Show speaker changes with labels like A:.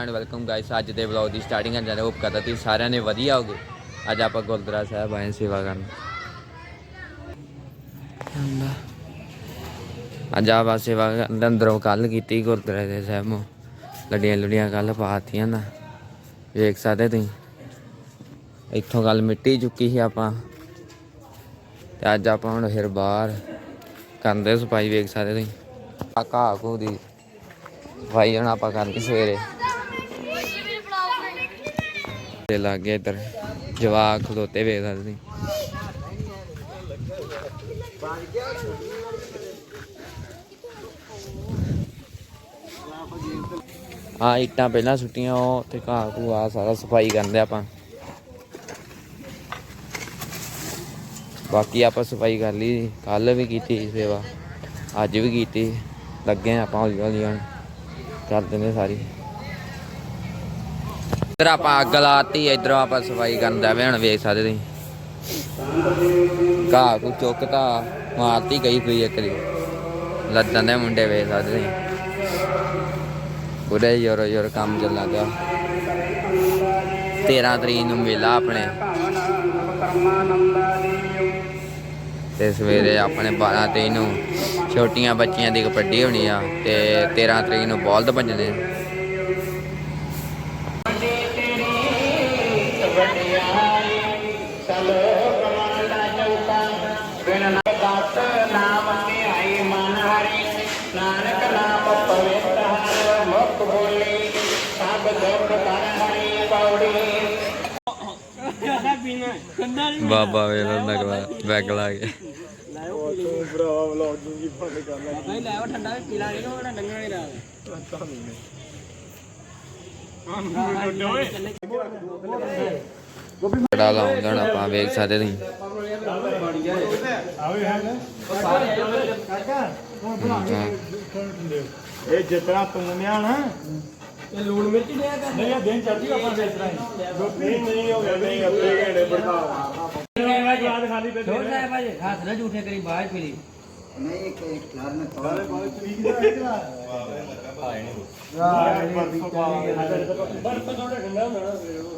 A: And welcome guys ਅੱਜ ਦੇ vlog ਦੀ starting ਕਰਨ ਜਾ ਰਹੇ ਹੋਪ ਕਰਦਾ ਤੁਸੀਂ ਸਾਰਿਆਂ ਨੇ ਵਧੀਆ ਹੋਗੇ ਅੱਜ ਆਪਾਂ ਗੁਰਦੁਆਰਾ ਸਾਹਿਬ ਆਏ ਸੇਵਾ ਕਰਨ। ਅੱਜ ਆਪਾਂ ਸੇਵਾ ਅੰਦਰੋਂ ਕੱਲ ਕੀਤੀ ਗੁਰਦੁਆਰੇ ਦੇ ਸਾਹਿਬ ਨੂੰ। ਲੱਡੀਆਂ ਲੁੱਡੀਆਂ ਕੱਲ ਪਾਤੀਆਂ ਨਾ। ਵੇਖ ਸਕਦੇ ਤੁਸੀਂ। ਇੱਥੋਂ ਗੱਲ ਮਿੱਟੀ ਚੁੱਕੀ ਸੀ ਆਪਾਂ। ਤੇ ਅੱਜ ਆਪਾਂ ਹੁਣ ਫਿਰ ਬਾਹਰ ਕਰਦੇ ਸਫ਼ਾਈ ਵੇਖ ਸਕਦੇ ਤੁਸੀਂ। ਆ ਘਾਹ ਘੂ ਦੀ ਸਫ਼ਾਈ ਹੁਣ ਆਪਾਂ ਕਰਨੀ ਸਵੇਰੇ। ਤੇ ਲਾਗੇ ਇੱਧਰ। ਜਵਾਕ ਖਲੋਤੇ ਵੇਖ ਸਕਦੇ। ਆ ਇੱਟਾਂ ਪਹਿਲਾਂ ਸੁੱਟੀਆਂ, ਉਹ ਤੇ ਘਾਹ ਘੂ ਆ ਸਾਰਾ ਸਫ਼ਾਈ ਕਰਦੇ ਆਪਾਂ। ਬਾਕੀ ਆਪਾਂ ਸਫ਼ਾਈ ਕਰ ਲਈ। ਕੱਲ ਵੀ ਕੀਤੀ ਸੇਵਾ। ਅੱਜ ਵੀ ਕੀਤੀ। ਲੱਗੇ ਆਪਾਂ ਹੌਲੀ ਹੌਲੀ ਹੁਣ। ਕਰ ਦਿੰਦੇ ਸਾਰੀ। ਇੱਧਰ ਆਪਾਂ ਅੱਗ ਲਾਤੀ, ਇਧਰੋਂ ਆਪਾਂ ਸਫ਼ਾਈ ਕਰਨ ਦਾ ਹੁਣ ਵੇਖ ਸਕਦੇ ਤੁਸੀਂ। ਘਾਹ ਕੋ ਚੁੱਕਤਾ, ਮਾਰਤੀ ਗਈ ਕੋਈ ਇੱਕ ਦੀ। ਲੱਦਾਂ ਦੇ ਮੁੰਡੇ ਵੇਖ ਸਕਦੇ ਤੁਸੀਂ। ਪੂਰੇ ਯੋਰ ਯੋਰ ਕੰਮ ਚੱਲਦਾ ਗਿਆ 13 ਤਰੀਕ ਨੂੰ ਮੇਲਾ ਆਪਣੇ। ਤੇ ਸਵੇਰੇ ਆਪਣੇ 12 ਤਰੀਕ ਨੂੰ ਛੋਟੀਆਂ ਬੱਚੀਆਂ ਦੀ ਕਬੱਡੀ ਹੋਣੀ ਆ, ਤੇ 13 ਤਰੀਕ ਨੂੰ ਬੋਲਦ ਭੱਜਣੇ।
B: ਨਾਮ ਧਿਆਈ ਮਨ ਹਰੀ ਨਾਨਕ ਨਾਮ ਪਵਿੱਤ ਹਰ ਮੁਖ ਬੋਲੀ ਸਭ ਦੁਖ ਕਰ ਹਰੀ ਪੌੜੀ
A: ਬਾਬਾ ਵੇਲਾ ਨਗਲਾ ਬੈਗ ਲਾ ਕੇ
C: ਲੈ ਉਹ ਠੰਡਾ ਵੀ ਪੀ ਲਾਂਗੇ ਨਾ ਉਹਨਾਂ ਡੰਗਣਾ ਨਹੀਂ ਰਾਤ
A: ਬੜਾ ਲਾਉਂਦਾ ਆਪਾਂ ਵੇਖ ਸਕਦੇ ਤੁਸੀਂ ਹਾਂ।
D: ਇਹ ਜਿਤਨਾ ਤੂੰ ਮਿਆ ਨਾ।
C: ਇਹ ਲੂਣ ਮਿਰਚ ਲਿਆ ਕਰ
D: ਨਹੀਂ ਇਹ ਦਿਨ ਚੜਦੀ ਆਪਾਂ ਇਸ ਤਰ੍ਹਾਂ ਹੀ। ਨਹੀਂ ਨਹੀਂ ਹੋ ਗਿਆ ਨਹੀਂ ਅੱਧੇ ਘੰਟੇ ਬੜਤਾ ਜਵਾਦ ਖਾਲੀ ਤੇ
C: ਛੋੜ ਸਾਹਿਬ ਭਾਈ ਹੱਥ ਨਾ ਝੂਠੇ ਕਰੀ ਬਾਹਰ ਪੀ ਲਈ
D: ਸਾਰੇ ਬਹੁਤ ਤਰੀਕ ਦਾ ਹੈ ਜਰਾ ਬਰਫ ਥੋੜਾ ਠੰਡਾ ਹੁੰਦਾ ਨਾ